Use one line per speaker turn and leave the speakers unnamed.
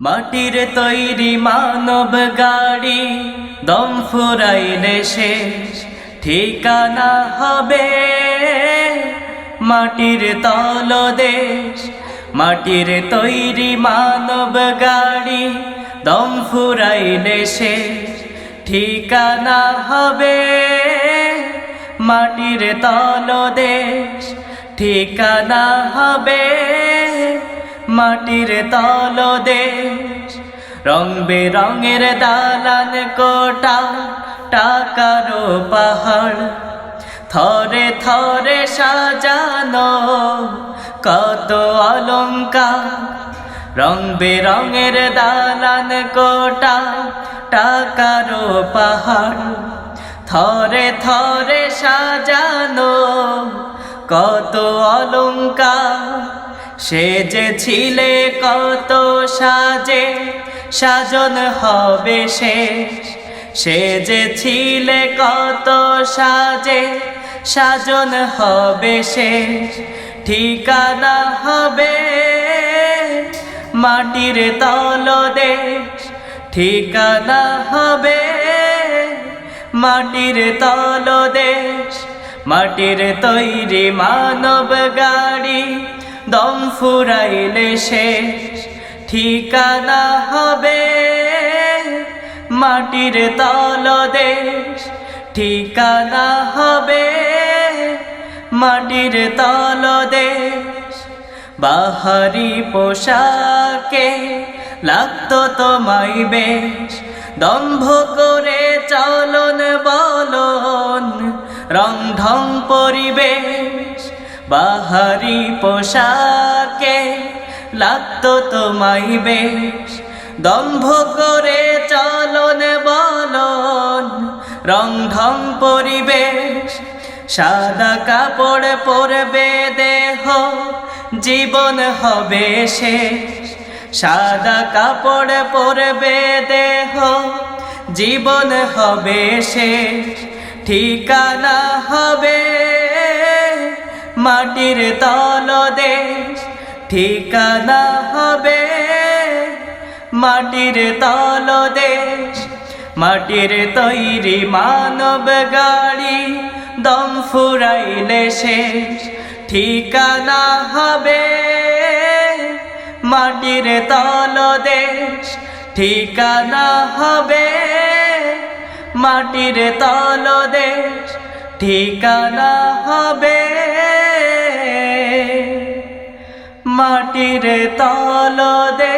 মাটির তৈরি মানব গাড়ি দম ফুরাইলে শেষ। ঠিকানা হবে মাটির তলদেশ। মাটির তৈরি মানব গাড়ি দম ফুরাইলে শেষ। ঠিকানা হবে মাটির তলদেশ। ঠিকানা হবে মাটির তলদেশ রং বেরঙের দালান কোটা টাকারও পাহাড়। থরে থরে সাজানো কত অলঙ্কার রং বেরঙের দালান কোটা টাকারও পাহাড়। থরে থরে সাজানো কত অলঙ্কার সেজেছিলে কত সাজে, সাজন হবে শেষ। সেজেছিলে কত সাজে, সাজন হবে শেষ। ঠিকানা হবে মাটির তলদেশ। ঠিকানা হবে মাটির তলদেশ। মাটির তৈরি মানব গাড়ি। দম ফুরাইলে শেষ ঠিকানা হবে। মাটির তলদেশ ঠিকানা হবে। মাটির তলদেশ বাহারি পোশাকে লাগতো তোমায় বেশ। দম্ভ করে চলন বলন রং ঢং পরিবেশ বাহারি পোশাকে লাগতো তোমায় বেশ। দম্ভ করে চলন বলন রং ঢং পরিবেশ। সাদা কাপড় পরবে দেহ, জীবন হবে শেষ। সাদা কাপড় পরবে দেহ, জীবন হবে শেষ। ঠিকানা হবে মাটির তলদেশ, ঠিকানা হবে মাটির তলদেশ। মাটির তৈরি মানব গাড়ি দম ফুরাইলে শেষ, ঠিকানা হবে মাটির তলদেশ। ঠিকানা হবে মাটির তলদেশ, ঠিকানা হবে মাটির তলদেশ